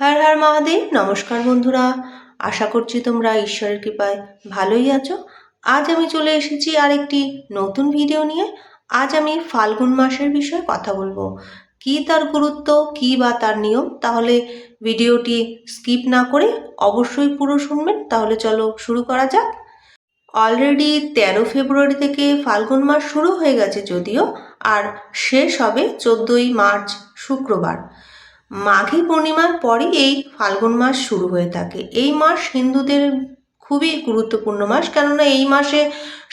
হর হর মহাদেব, নমস্কার বন্ধুরা। আশা করছি তোমরা ঈশ্বরের কৃপায় ভালোই আছো। আজ আমি চলে এসেছি আরেকটি নতুন ভিডিও নিয়ে। আজ আমি ফাল্গুন মাসের বিষয়ে কথা বলব। কি তার গুরুত্ব, কি বা তার নিয়ম? তাহলে ভিডিওটি স্কিপ না করে অবশ্যই পুরো শুনবেন। তাহলে চলো শুরু করা যাক। অলরেডি তেরো ফেব্রুয়ারি থেকে ফাল্গুন মাস শুরু হয়ে গেছে যদিও, আর শেষ হবে চোদ্দোই মার্চ, শুক্রবার। মাঘী পূর্ণিমার পরই এই ফাল্গুন মাস শুরু হয়ে থাকে। এই মাস হিন্দুদের খুবই গুরুত্বপূর্ণ মাস, কেননা এই মাসে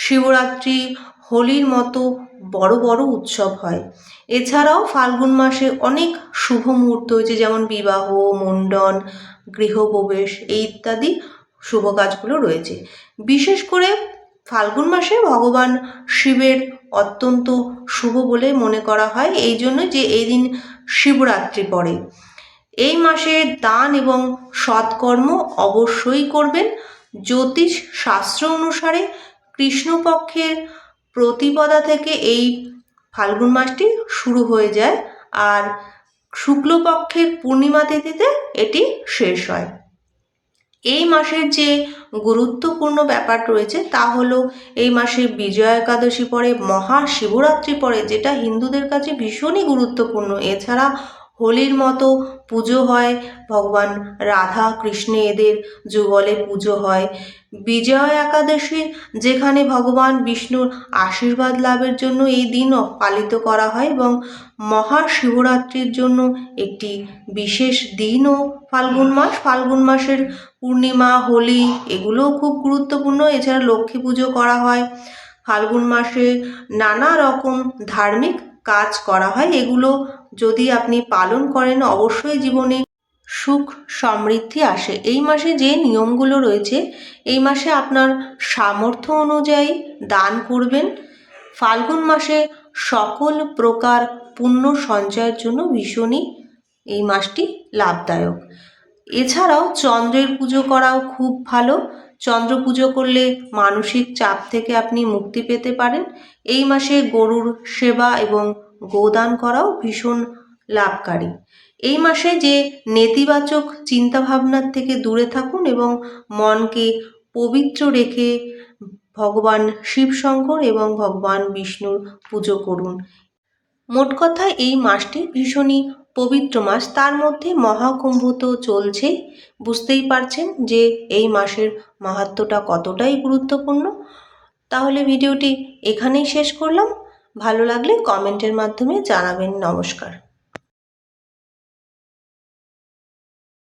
শিবরাত্রি, হোলির মতো বড় বড় উৎসব হয়। এছাড়াও ফাল্গুন মাসে অনেক শুভ মুহূর্ত হয়েছে, যেমন বিবাহ মুন্ডন গৃহপ্রবেশ এই ইত্যাদি শুভ কাজগুলো রয়েছে। বিশেষ করে ফাল্গুন মাসে ভগবান শিবের অত্যন্ত শুভ বলে মনে করা হয়। এই জন্য যে এই দিন শিবরাত্রি পড়ে। এই মাসে দান এবং সৎকর্ম অবশ্যই করবেন। জ্যোতিষ শাস্ত্র অনুসারে কৃষ্ণপক্ষের প্রতিপদা থেকে এই ফাল্গুন মাসটি শুরু হয়ে যায়। আর শুক্লপক্ষের পূর্ণিমা তিথিতে এটি শেষ হয়। এই মাসের যে গুরুত্বপূর্ণ ব্যাপার রয়েছে তা হলো এই মাসে বিজয়া একাদশী পরে মহাশিবরাত্রি পরে যেটা হিন্দুদের কাছে ভীষণই গুরুত্বপূর্ণ। এছাড়া হোলির মতো পুজো হয়। ভগবান রাধা কৃষ্ণে এদের যুগলে পুজো হয়। বিজয়া একাদশী যেখানে ভগবান বিষ্ণুর আশীর্বাদ লাভের জন্য এই দিনও পালিত করা হয় এবং মহাশিবরাত্রির জন্য একটি বিশেষ দিনও ফাল্গুন মাস। ফাল্গুন মাসের পূর্ণিমা, হোলি এগুলোও খুব গুরুত্বপূর্ণ। এছাড়া লক্ষ্মী পুজো করা হয়। ফাল্গুন মাসে নানা রকম ধার্মিক কাজ করা হয়, এগুলো যদি আপনি পালন করেন, অবশ্যই জীবনে সুখ সমৃদ্ধি আসে। এই মাসে যে নিয়মগুলো রয়েছে, এই মাসে আপনার সামর্থ্য অনুযায়ী দান করবেন। ফাল্গুন মাসে সকল প্রকার পুণ্য সঞ্চয়ের জন্য ভীষণই এই মাসটি লাভদায়ক। এছাড়াও চন্দ্রের পুজো করাও খুব ভালো। চন্দ্র পুজো করলে মানসিক চাপ থেকে আপনি মুক্তি পেতে পারেন। এই মাসে গরুর সেবা এবং গোদান করাও ভীষণ লাভকারী। এই মাসে যে নেতিবাচক চিন্তাভাবনার থেকে দূরে থাকুন এবং মনকে পবিত্র রেখে ভগবান শিবশঙ্কর এবং ভগবান বিষ্ণুর পুজো করুন। মোট কথা এই মাসটি ভীষণই পবিত্র মাস, তার মধ্যে মহাকুম্ভ তো চলছে। বুঝতেই পারছেন যে এই মাসের মাহাত্মটা কতটাই গুরুত্বপূর্ণ। তাহলে ভিডিওটি এখানেই শেষ করলাম। ভালো লাগলে কমেন্টের মাধ্যমে জানাবেন নমস্কার।